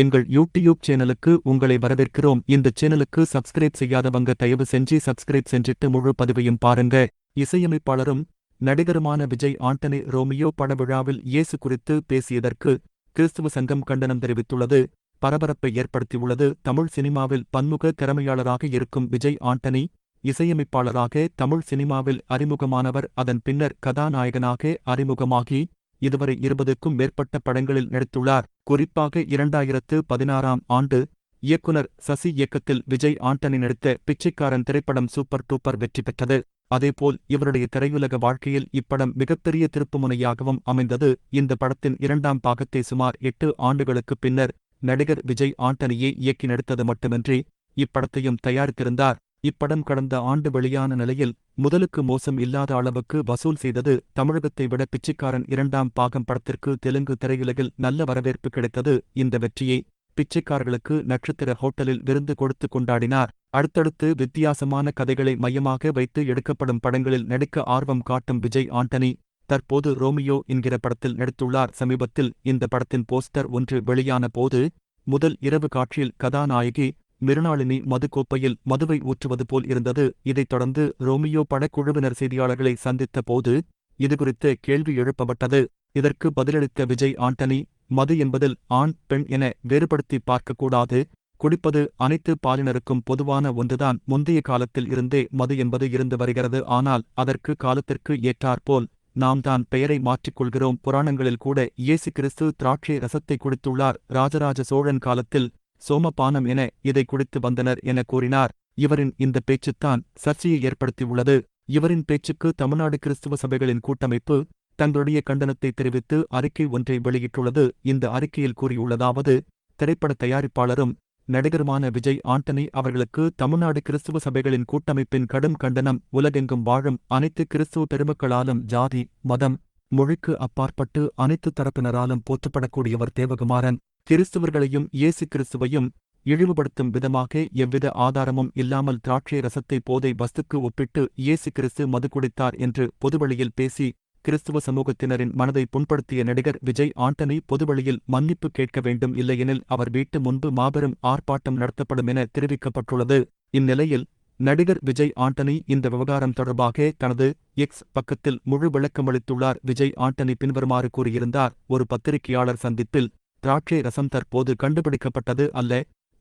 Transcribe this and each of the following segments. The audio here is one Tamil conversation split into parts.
எங்கள் யூடியூப் சேனலுக்கு உங்களை வரவேற்கிறோம். இந்த சேனலுக்கு சப்ஸ்கிரைப் செய்யாதவங்க தயவு செஞ்சு சப்ஸ்கிரைப் செஞ்சிட்டு முழு பதிவையும் பாருங்க. இசையமைப்பாளரும் நடிகருமான விஜய் ஆண்டனி ரோமியோ பட விழாவில் இயேசு குறித்து பேசியதற்கு கிறிஸ்துவ சங்கம் கண்டனம் தெரிவித்துள்ளது. பரபரப்பை ஏற்படுத்தியுள்ளது. தமிழ் சினிமாவில் பன்முக திறமையாளராக இருக்கும் விஜய் ஆண்டனி இசையமைப்பாளராக தமிழ் சினிமாவில் அறிமுகமானவர். அதன் பின்னர் கதாநாயகனாக அறிமுகமாகி இதுவரை இருபதுக்கும் மேற்பட்ட படங்களில் நடித்துள்ளார். குறிப்பாக இரண்டாயிரத்து பதினாறாம் ஆண்டு இயக்குனர் சசி இயக்கத்தில் விஜய் ஆண்டனி நடித்த பிச்சைக்காரன் திரைப்படம் சூப்பர் டூப்பர் வெற்றி பெற்றது. அதேபோல் இவருடைய திரையுலக வாழ்க்கையில் இப்படம் மிகப்பெரிய திருப்புமுனையாகவும் அமைந்தது. இந்த படத்தின் இரண்டாம் பாகத்தை சுமார் எட்டு ஆண்டுகளுக்குப் பின்னர் நடிகர் விஜய் ஆண்டனியே இயக்கி நடித்தது மட்டுமின்றி இப்படத்தையும் தயாரித்திருந்தார். இப்படம் கடந்த ஆண்டு வெளியான நிலையில் முதலுக்கு மோசம் இல்லாத அளவுக்கு வசூல் செய்தது தமிழகத்தை விட பிச்சைக்காரன் இரண்டாம் பாகம் படத்திற்கு தெலுங்கு திரையுலகில் நல்ல வரவேற்பு கிடைத்தது இந்த வெற்றியை பிச்சைக்காரர்களுக்கு நட்சத்திர ஹோட்டலில் விருந்து கொடுத்து கொண்டாடினார். அடுத்தடுத்து வித்தியாசமான கதைகளை மையமாக வைத்து எடுக்கப்படும் படங்களில் நடிக்க ஆர்வம் காட்டும் விஜய் ஆண்டனி தற்போது ரோமியோ என்கிற படத்தில் நடித்துள்ளார். சமீபத்தில் இந்த படத்தின் போஸ்டர் ஒன்று வெளியான போது முதல் இரவு காட்சியில் கதாநாயகி மிருணாளினி மதுக்கோப்பையில் மதுவை ஊற்றுவது போல் இருந்தது. இதைத் தொடர்ந்து ரோமியோ படக்குழுவினர் செய்தியாளர்களை சந்தித்த போது இதுகுறித்து கேள்வி எழுப்பப்பட்டது. இதற்கு பதிலளித்த விஜய் ஆண்டனி மது என்பதில் ஆண் பெண் என வேறுபடுத்தி பார்க்கக்கூடாது குடிப்பது அனைத்து பாலினருக்கும் பொதுவான ஒன்றுதான். முந்தைய காலத்தில் இருந்தே மது என்பது இருந்து வருகிறது. ஆனால் அதற்கு காலத்திற்கு ஏற்றாற்போல் நாம் தான் பெயரை மாற்றிக்கொள்கிறோம் புராணங்களில் கூட இயேசு கிறிஸ்து திராட்சை ரசத்தை குடித்துள்ளார். ராஜராஜ சோழன் காலத்தில் சோமபானம் என இதை குடித்து வந்தனர் என கூறினார். இவரின் இந்த பேச்சுத்தான் சர்ச்சையை ஏற்படுத்தியுள்ளது. இவரின் பேச்சுக்கு தமிழ்நாடு கிறிஸ்துவ சபைகளின் கூட்டமைப்பு தங்களுடைய கண்டனத்தை தெரிவித்து அறிக்கை ஒன்றை வெளியிட்டுள்ளது. இந்த அறிக்கையில் கூறியுள்ளதாவது திரைப்பட தயாரிப்பாளரும் நடிகருமான விஜய் ஆண்டனி அவர்களுக்கு தமிழ்நாடு கிறிஸ்துவ சபைகளின் கூட்டமைப்பின் கடும் கண்டனம் உலகெங்கும் வாழும் அனைத்து கிறிஸ்துவ பெருமக்களாலும் ஜாதி மதம் மொழிக்கு அப்பாற்பட்டு அனைத்து தரப்பினராலும் போற்றப்படக்கூடியவர் தேவகுமாரன். கிறிஸ்துவர்களையும் இயேசு கிறிஸ்துவையும் இழிவுபடுத்தும் விதமாக எவ்வித ஆதாரமும் இல்லாமல் திராட்சை ரசத்தை போதை வஸ்துக்கு ஒப்பிட்டு இயேசு கிறிஸ்து மது குடித்தார் என்று பொதுவழியில் பேசி கிறிஸ்துவ சமூகத்தினரின் மனதை புண்படுத்திய நடிகர் விஜய் ஆண்டனி பொதுவழியில் மன்னிப்பு கேட்க வேண்டும் இல்லையெனில் அவர் வீட்டு முன்பு மாபெரும் ஆர்ப்பாட்டம் நடத்தப்படும் என தெரிவிக்கப்பட்டுள்ளது. இந்நிலையில் நடிகர் விஜய் ஆண்டனி இந்த விவகாரம் தொடர்பாக தனது எக்ஸ் பக்கத்தில் முழு விளக்கமளித்துள்ளார். விஜய் ஆண்டனி பின்வருமாறு கூறியிருந்தார். ஒரு பத்திரிகையாளர் சந்திப்பில் திராட்சை ரசம் தற்போது கண்டுபிடிக்கப்பட்டது அல்ல.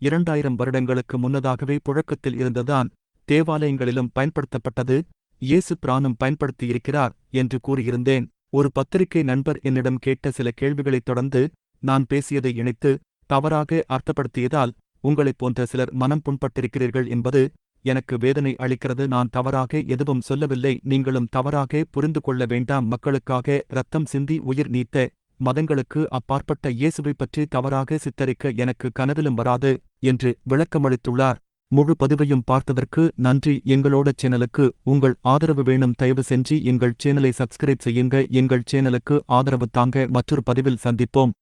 இரண்டாயிரம் வருடங்களுக்கு முன்னதாகவே புழக்கத்தில் இருந்ததான் தேவாலயங்களிலும் பயன்படுத்தப்பட்டது. இயேசு பிரானும் பயன்படுத்தியிருக்கிறார் என்று கூறியிருந்தேன். ஒரு பத்திரிகை நண்பர் என்னிடம் கேட்ட சில கேள்விகளைத் தொடர்ந்து நான் பேசியதை இணைத்து தவறாக அர்த்தப்படுத்தியதால் உங்களைப் போன்ற சிலர் மனம் புண்பட்டிருக்கிறீர்கள் என்பது எனக்கு வேதனை அளிக்கிறது. நான் தவறாக எதுவும் சொல்லவில்லை. நீங்களும் தவறாக புரிந்து கொள்ள வேண்டாம். மக்களுக்காக ரத்தம் சிந்தி உயிர் நீத்த மதங்களுக்கு அப்பாற்பட்ட இயேசுவை பற்றி தவறாக சித்தரிக்க எனக்கு கனவிலும் வராது என்று விளக்கமளித்துள்ளார். முழு பதிவையும் பார்த்ததற்கு நன்றி. எங்களோட சேனலுக்கு உங்கள் ஆதரவு வேணும். தயவு செஞ்சு எங்கள் சேனலை சப்ஸ்கிரைப் செய்யுங்க. எங்கள் சேனலுக்கு ஆதரவு தாங்க. மற்றொரு பதிவில் சந்திப்போம்.